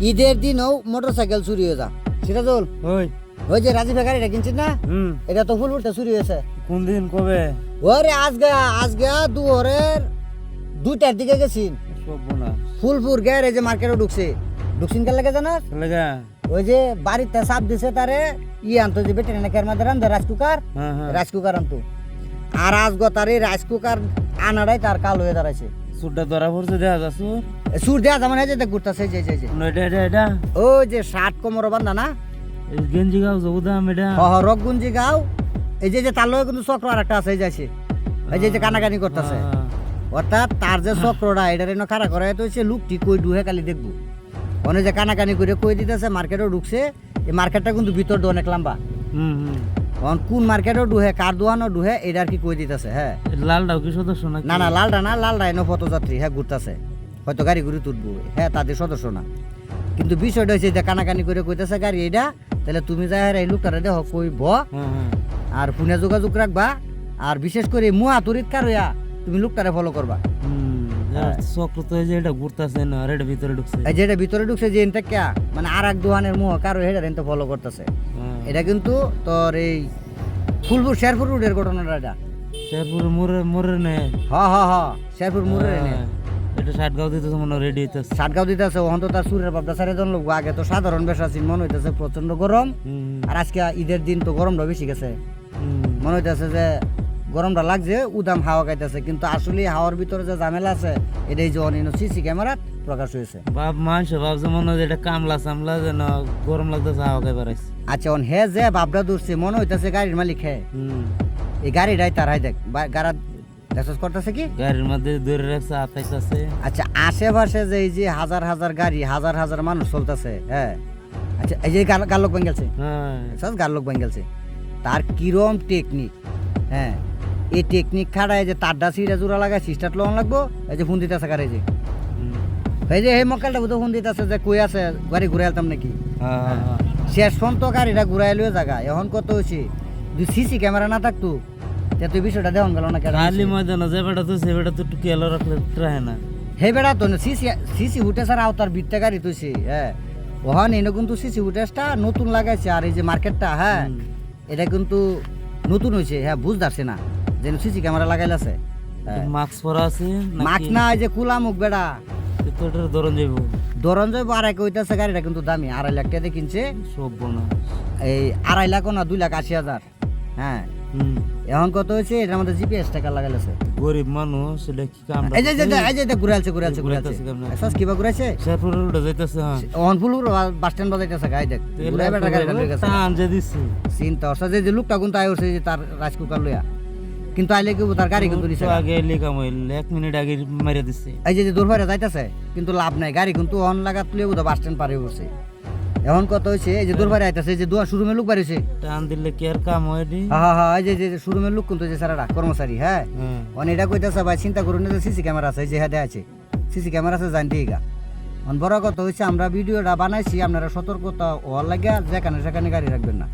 ঈদের দিনও motor cycle চুরি হয়ে যা সিরাজুল ওই। ওই যে রাজীব গাড়িটা কিনছিস না? হুম। এটা তো ফুলপুরটা চুরি হয়েছে। কোন দিন কবে? ওরে আজকে আজকে দুহরের দুইটার দিকে গেছি। সব বোনা। ফুলপুর গ্যারেজে যে মার্কেটে ঢুকছে। ঢুকছিন কে লাগে জানাস? লাগা? ওই যে বাড়িতে সাপ দিছে তারে ই আনতো যে বেটে নাকের মধ্যে রান্ধে রাইস কুকার? হ্যাঁ হ্যাঁ। রাইস কুকার আনতো। আর আজকে তার এই রাইস কুকার আনাটাই তার কাল হয়ে দাঁড়াইছে। সুরটা ধরা পড়ছে দেখা যাচ্ছে সুর দেখ ঘুরতেছে যে যে যে। এটা এটা এটা। ওই যে শার্ট কোমর বান্ধা না? গেঞ্জি গাও এটা। হ হ রকগুঞ্জি গাও। এই যে যে তার লগে কিন্তু চক্র আর একটা আছে এই যাইছে এই যে। যে কানাকানি করতেছে। অর্থাৎ তার যে চক্রটা এটার এনে খাড়া করা তো সে লুকটি কই ডুহে খালি দেখব। অনেক যে কানাকানি করে কই দিতেছে মার্কেটও ঢুকছে। এই মার্কেটটা কিন্তু ভিতর দিয়ে অনেক লম্বা। হুম হুম। এখন কোন মার্কেটও ডুহে কার দোয়ানও ডুহে এটা আর কি কই দিতেছে হ্যাঁ? লালটাও কি সদস্য নাকি? না না লালটা না লালটা এনে পথযাত্রী হ্যাঁ ঘুরতেছে। হয়তো গাড়ি ঘুরে তুলবো হ্যাঁ তাদের সদস্য না। কিন্তু বিষয়টা হচ্ছে যে কানাকানি করে কইতেছে গাড়ি এটা তাহলে তুমি যাই এই লোকটারে দেখো কই ব। হ্যাঁ আর ফোনে যোগাযোগ রাখবা আর বিশেষ করে মুয়া তরিত কার হইয়া তুমি লোকটারে ফলো করবা। চক্র তো যে এটা ঘুরতেছে না আর এটা ভিতরে ঢুকছে। এই যেটা ভিতরে ঢুকছে যে মানে আর এক মুহ কারও হেডার এনটা ফলো করতেছে। হ্যাঁ। এটা কিন্তু তোর এই ফুলপুর শেরপুর রোডের ঘটনাটা এটা। শেরপুরে নে। হ হ হ শেরপুর হ্যাঁ। এটা ষাটগাও দিতেছে মনে রেডি হইতেছে। সাতগাঁও দিতেছে তো তার সুরের বাপটা সারে জন লোক। আগে তো সাধারণ বেশাসীন মনে হইতেছে প্রচণ্ড গরম। আর আজকে ঈদের দিন তো গরমটা বেশি গেছে। মনে হইতেছে যে গরমটা লাগছে উদাম হাওয়া খাইতেছে কিন্তু আসলে হাওয়ার ভিতরে যে ঝামেলা আছে এটাই যে অনিন সিসি ক্যামেরাত প্রকাশ হয়েছে। বাপ মানুষ ভাবছে মনে হয় যে এটা কামলা সামলা যেন গরম লাগতেছে হাওয়া খাই বেড়াইছে। আচ্ছা অন হে যে বাপটা দূরছে মনে হইতেছে গাড়ির মালিক হে। হুম। এই গাড়িটাই তার হাই দেখ গাড়া দেখছস করতেছে কি? গাড়ির মধ্যে ধরে রাখছে আতাইতেছে আচ্ছা আশেপাশে যে এই যে হাজার হাজার গাড়ি হাজার হাজার মানুষ চলতেছে হ্যাঁ আচ্ছা এই যে গাল- গাল্লোক বেঙ্গেলছে হ্যাঁ। সব গাল্লোক বেঙ্গেলছে তার কিরম টেকনিক হ্যাঁ। এই টেকনিক খাড়ায় যে তারডা সিটা জোড়া লাগায় সিস্টার লোন লাগবো এই যে ফোন দিতেছে কারে যে। এই যে এই মক্কালটা বুঝো ফোন দিতেছে যে কই আছে? গাড়ি ঘুরে আলতাম নাকি? হ্যাঁ, হ্যাঁ, হ্যাঁ। শেষ ফোন তো গাড়িটা ঘুরাই লয়ে জায়গা এখন কত হয়েছে যদি সিসি ক্যামেরা না থাকতো তে তুই বিষয়টা দেখন গেল না খালি ময়দানে যে বেটা তো সে বেটা তো একটু কেলো রাখলে রাহে না। হে বেড়া তো সিসি সিসি ফুটেজ আর আওতার বিটটা গাড়ি তুইছি হ্যাঁ। ওহান এনে কিন্তু সিসি ফুটেজটা নতুন লাগাইছে আর এই যে মার্কেটটা হ্যাঁ। এটা কিন্তু নতুন হয়েছে হ্যাঁ বুঝতে না। যেন সিসি ক্যামেরা লাগাইলাছে মাস্ক পরা আছে মাস্ক না এই যে কুলা মুখ বেড়া তো এটার ধরন যাইব। ধরন যাইব আড়াই কইতেছে গাড়িটা কিন্তু দামি আড়াই লাখ টাকা দিয়ে কিনছে। সব এই আড়াই লাখ না দুই লাখ আশি হাজার। হ্যাঁ। এখন কত হয়েছে? এটার মধ্যে জিপিএস টাকা লাগাইছে গরিব মানুষ এটা কি কাম এই যে এই যে- ঘুরাইছে ঘুরাইছে ঘুরাইছে ঘুরাইতেছে কেমনে? সস কিবা ঘুরাইছে? শেরপুর রোডে যাইতেছে হ্যাঁ। অনফুল বাস স্ট্যান্ড বাজাইতেছে গাই দেখ। বেটা লয়ে গেছে। টান যে দিচ্ছে চিন্তা হচ্ছে যে লোকটা কিন্তু আয় উঠছে যে তার রাইস কুকার লইয়া। কিন্তু আইলে কি তার গাড়ি কিন্তু নিছে আগে লিখাম হইল এক মিনিট আগে মারিয়া দিচ্ছে এই যে যে দূরভারে যাইতেছে কিন্তু লাভ নাই গাড়ি কিন্তু অন লাগাত তুলে বোধ বাস স্ট্যান্ড পারে উঠছে এখন কত হয়েছে এই যে দূরভারে আইতেছে এই যে দুয়া শোরুমের লোক বাড়িছে টান দিলে কি আর কাম হয় দি হ্যাঁ হ্যাঁ এই যে যে শোরুমের লোক কিন্তু যে সারাটা কর্মচারী হ্যাঁ? হ্যাঁ। অন এটা কইতেছে ভাই চিন্তা করুন না যে সিসি ক্যামেরা আছে এই যে হ্যাঁ আছে। সিসি ক্যামেরা আছে জানতেই গা অন বড় কথা হইছে আমরা ভিডিওটা বানাইছি আপনারা সতর্কতা হওয়ার লাগে যেখানে সেখানে গাড়ি রাখবেন না।